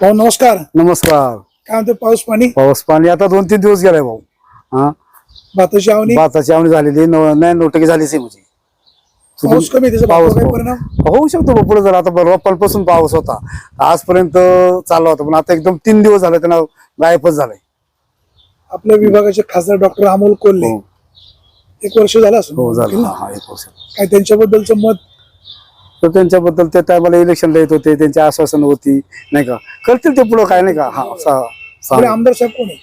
भाऊ नमस्कार. नमस्कार. काय म्हणते पाऊस पाणी? पाऊस पाणी आता दोन तीन दिवस गेलाय भाऊ. हा? भाताची आवणी भाताची आवणी झालेली नऊ टक्के झालीच आहे म्हणजे. पाऊस कमी त्याचा पाऊस भातावर काय परिणाम? होऊ शकतो पुढे जर आता रोपांपासून पाऊस होता आजपर्यंत चालला होता. पण आता एकदम तीन दिवस झाले त्यांना गायबच झालाय. आपल्या विभागाचे खासदार डॉक्टर अमोल कोल्हे. हो. एक वर्ष झालं असं हो झालं. हा, हा एक वर्ष. काय त्यांच्याबद्दलचं मत तर त्यांच्याबद्दल त्या टायमाला इलेक्शनला येत होते त्यांची आश्वासन होती नाही का? करतील ते पुढं काय नाही का? हा सा- सा- आपले आमदार साहेब कोण आहे?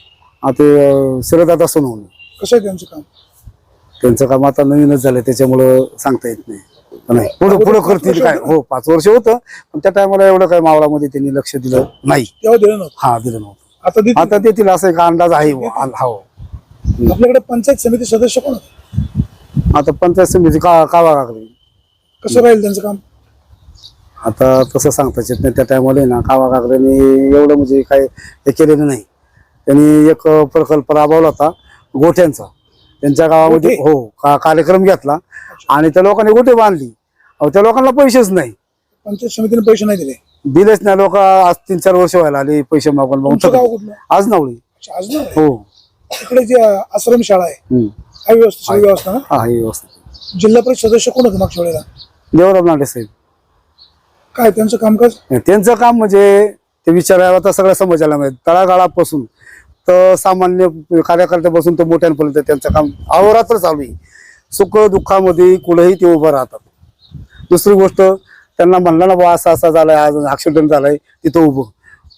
हा, ते अं, शरदादा सोनवणे. कसं आहे त्यांचं काम? त्यांचं काम आता नवीनच झालंय त्याच्यामुळं सांगता येत नाही. पण नाही पुढं पुढं करतील काय? हो पाच वर्ष होतं पण त्या टायमाला एवढं काय मावळामध्ये त्यांनी लक्ष दिलं नाही. तेव्हा दिलं नव्हतं. हा दिलं नव्हतं. आता देतील. आता देतील असं एक अंदाज आहे. आल- हो. आपल्याकडे पंचायत समिती सदस्य कोण? आता पंचायत समिती का कावा लागली. कसं राहील त्यांचं काम? आता तसं सांगताच येत नाही. त्या टायमाला ना कावा कागदाने एवढं म्हणजे काय हे केलेलं नाही. त्यांनी एक प्रकल्प राबवला होता गोठ्यांचा. त्यांच्या गावामध्ये गोठे? हो का कार्यक्रम घेतला आणि त्या लोकांनी गोठे बांधली. अहो त्या लोकांना पैसेच नाही. पंचायत समितीने पैसे नाही दिले. दिलेच नाही. लोक आज तीन चार वर्ष व्हायला आले पैसे मागून मागून तुमचं गाव थकले. कुठलं? आज नावळी अच्छा, आज ना हो. तिकडे जी अं, आश्रम शाळा आहे हम्म. काय व्यवस्था सगळी व्यवस्था ना? हा ही व्यवस्था. जिल्हा परिषद सदस्य कोण होतं मागच्या वेळेला? देवराम लांडे साहेब. काय त्यांचं कामकाज? त्यांचं काम म्हणजे ते विचारायला आता सगळ्या समाजाला माहीत. तळागाळापासून तर सामान्य कार्यकर्त्यापासून तर मोठ्यांपर्यंत त्यांचं काम अहोरात्र चालू आहे. सुख दुःखामध्ये कुठेही ते उभं राहतात. दुसरी गोष्ट त्यांना म्हणलं ना बा असा असा झालाय आज ऍक्सिडेंट झालाय तिथं उभं.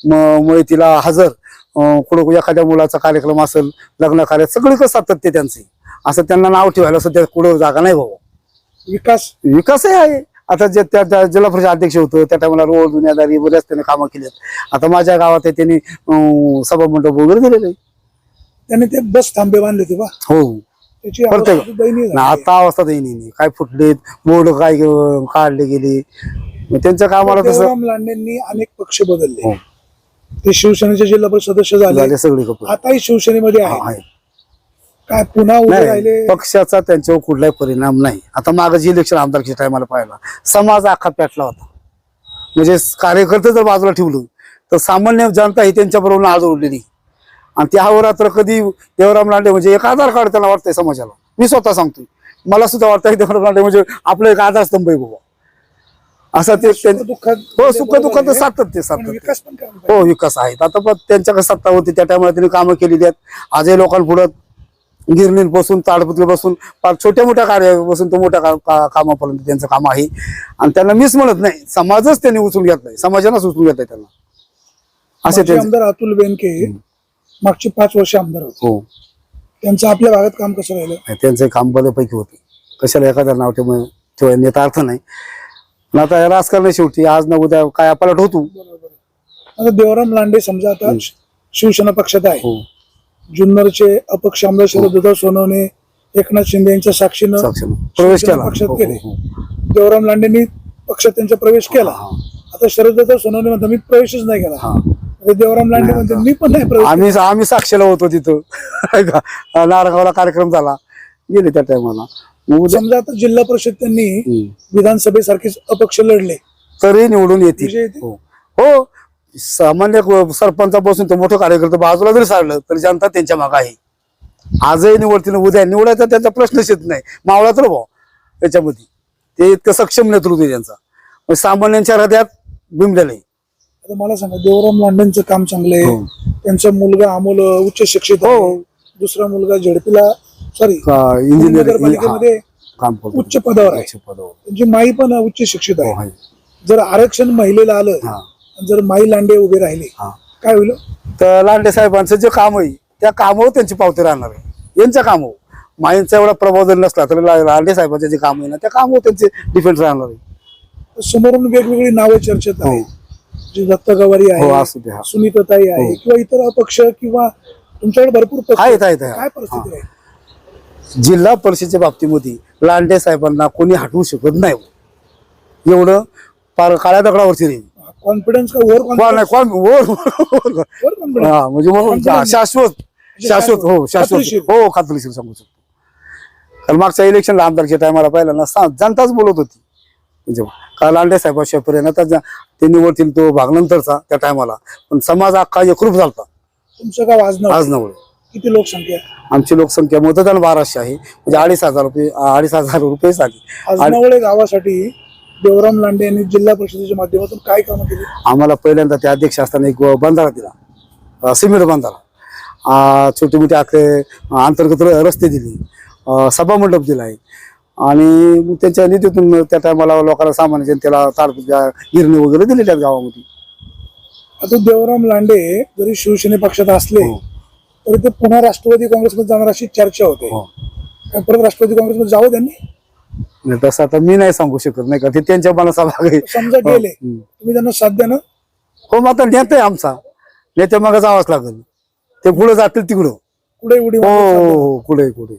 मग मग तिला हजर अं, कुठं एखाद्या मुलाचा कार्यक्रम असेल लग्न कार्य सगळीकडे सातत्य त्यांचे असं त्यांना नाव ठेवायला सध्या कुठं जागा नाही भाऊ. विकास विकासही आहे. आता जे त्या त्या जिल्हा परिषद अध्यक्ष होतं त्या टायमाला रोड दुनियादारी बऱ्याच त्यांनी कामं केली आता माझ्या गावात त्यांनी सभा मंडप वगैरे दिलेले त्यांनी ते बस थांबे बांधले होते बा. हो. प्रत्येक-. आता अवस्था नाही काय फुटलेत बोर्ड काय काढले गेले. त्यांच्या कामाला तसं लांडेंनी अनेक पक्ष बदलले. हो. ते शिवसेनेचे जिल्हा परिषद सदस्य झाले. सगळे आताही शिवसेनेमध्ये आहे काय पुन्हा उभे राहिले? नाही पक्षाचा त्यांच्यावर कुठलाही परिणाम नाही. आता मागाची इलेक्शन आमदारकीच्या टायमाला पाहिला समाज अख्खा पेटला होता. म्हणजे कार्यकर्ते जर बाजूला ठेवलं तर सामान्य जनता ही त्यांच्या बरोबर आज उडलेली आणि त्या रात्र कधी देवराम लांडे म्हणजे एक आधार कार्ड त्यांना वाटतंय समाजाला. मी स्वतः सांगतोय. मला सुद्धा वाटतं की देवराम लांडे म्हणजे आपलं एक आधारस्तंभ आहे बाबा. असं ते दुःखात हो सुख दुःखात आहे. सातत्य पण सातत्य. विकास पण करायला पाहिजे. हो विकास आहेत. आता पण त्यांच्याकडे सत्ता होती त्या टायमाला त्यांनी कामं केलेली आहेत. आजही लोकांपुढं गिरणीपासून ताडपत्रीपासून फार छोट्या मोठ्या कार्यापासून तो मोठ्या का- कामापर्यंत त्यांचं काम आहे. आणि त्यांना मीच म्हणत नाही समाजच त्यांनी उचलून घेतलाय समाजानंच उचलून घेतलाय त्यांना. असे आमदार अतुल बेनके मागचे पाच वर्ष आमदार हो. त्यांचं आपल्या भागात काम कसं राहिलं? त्यांचे काम बऱ्यापैकी होते. कशाला एखाद्या नाव ठेव ठेवण्यात अर्थ नाही. पण आता राजकारण शेवटी आज ना उद्या काय पलट होतो. आता देवराम लांडे समजा आता शिवसेना पक्षात आहे. हो. जुन्नरचे अपक्ष आमदार शरददादा सोनवणे एकनाथ शिंदे यांच्या साक्षीनं प्रवेश केला. पक्षात हो. हो, हो. देवराम लांडेंनी पक्षात त्यांचा प्रवेश केला. हा, आता शरददादा सोनवणे म्हणतात मी प्रवेशच नाही केला हा. देवराम लांडे म्हणते मी पण नाही प्रवेश आम्ही आम्ही साक्षीला होतो तिथं? नारगावला कार्यक्रम झाला. गेले त्या टायमाला समजा आता जिल्हा परिषद त्यांनी विधानसभेसारखेच अपक्ष लढले. तरी निवडून येतील? हो. हो. सामान्य सरपंचापासून ते मोठं कार्यकर्ते बाजूला जरी सारलं तरी जनता त्यांच्या मागे आहे. आजही निवडतील उद्या निवडायचा त्यांचा प्रश्नच येत नाही. मावळा तर भाऊ त्याच्यामध्ये ते इतकं सक्षम नेतृत्व आहे त्यांचा. मग सामान्यांच्या हृदयात बिंबलेलं आहे. आता मला सांगा देवराम लांडेंचं काम चांगलं आहे. हो. त्यांचा मुलगा अमोल उच्च शिक्षित हो. दुसरा मुलगा झेडपीला सॉरी का इंजिनियर नगरपालिकेमध्ये काम करतो. उच्च पदावर आहे. उच्च पदावर. त्यांची माई पण उच्च शिक्षित हो, आहे. आहे. जर आरक्षण महिलेला आलं हा. जर माई लांडे उभे राहिले हा. काय होईल? तर लांडे साहेबांचं जे काम आहे त्या कामावर त्यांची पावती राहणार आहे. यांच्या कामावर माईंचा एवढा प्रभाव जर नसला तर लांडे साहेबांचे जे काम आहे ना त्या कामावर त्यांचे डिफेंड राहणार आहे. समोरून वेगवेगळी नावं चर्चेत आहे जी दत्त गवारी हो आहे असू द्या सुनीताताई आहे हो. किंवा इतर अपक्ष किंवा तुमच्याकडे भरपूर आहेत आहेत काय. परिस्थिती आहे जिल्हा परिषदेच्या बाबतीमध्ये लांडे साहेबांना कोणी हटवू शकत नाही एवढं पार काळ्या दगडावरची रे कॉन्फिडन्स का ओव्हर नाही कॉन्फिडन्स हा, म्हणजे मग हा, शाश्वत शाश्वत हो शाश्वत. हो खात्रीशीर सांगू शकतो. कारण मागच्या इलेक्शनला आमदारच्या टायमाला पाहिलं ना सा- जनताच बोलत होती. म्हणजे का लांडे साहेबाशिवाय पर्यंत ते निवडतील तो भाग नंतरचा त्या टायमाला पण समाज अख्खा एकरूप झालता. तुमचं गाव आज नवळे किती लोकसंख्या आमची लोकसंख्या मतदान बाराशे आहे. म्हणजे अडीच हजार रुपये अडीच हजार रुपये झाली. आणि आजनावळे गावासाठी देवराम लांडे यांनी जिल्हा परिषदेच्या माध्यमातून काय कामं केली? आम्हाला पहिल्यांदा ते अध्यक्ष असताना एक बंधारा दिला. सिमेंट बंधारा. छोटे मोठे आखले अंतर्गत रस्ते दिले. सभामंडप दिला आहे आणि मग त्यांच्या निधीतून त्या टायमाला लोकांना सामान्य जनतेला ताडपत्या गिरणी वगैरे दिले त्या गावामध्ये. आता देवराम लांडे जरी शिवसेने पक्षात असले हो. तरी ते पुन्हा राष्ट्रवादी काँग्रेसमध्ये जाणार अशी चर्चा होते. हो. परत राष्ट्रवादी काँग्रेसमध्ये जावं त्यांनी? नाही तसं आता मी नाही सांगू शकत नाही का? ते त्यांच्या मनाचा भाग आहे. समजा गेले हो. तुम्ही त्यांना साथ द्या ना. हो मग आता नेता आमचा. नेते मग जावाच लागेल. ते पुढे जातील तिकडं. कुठे कुठे हो हो, हो, हो कुठे कुठे.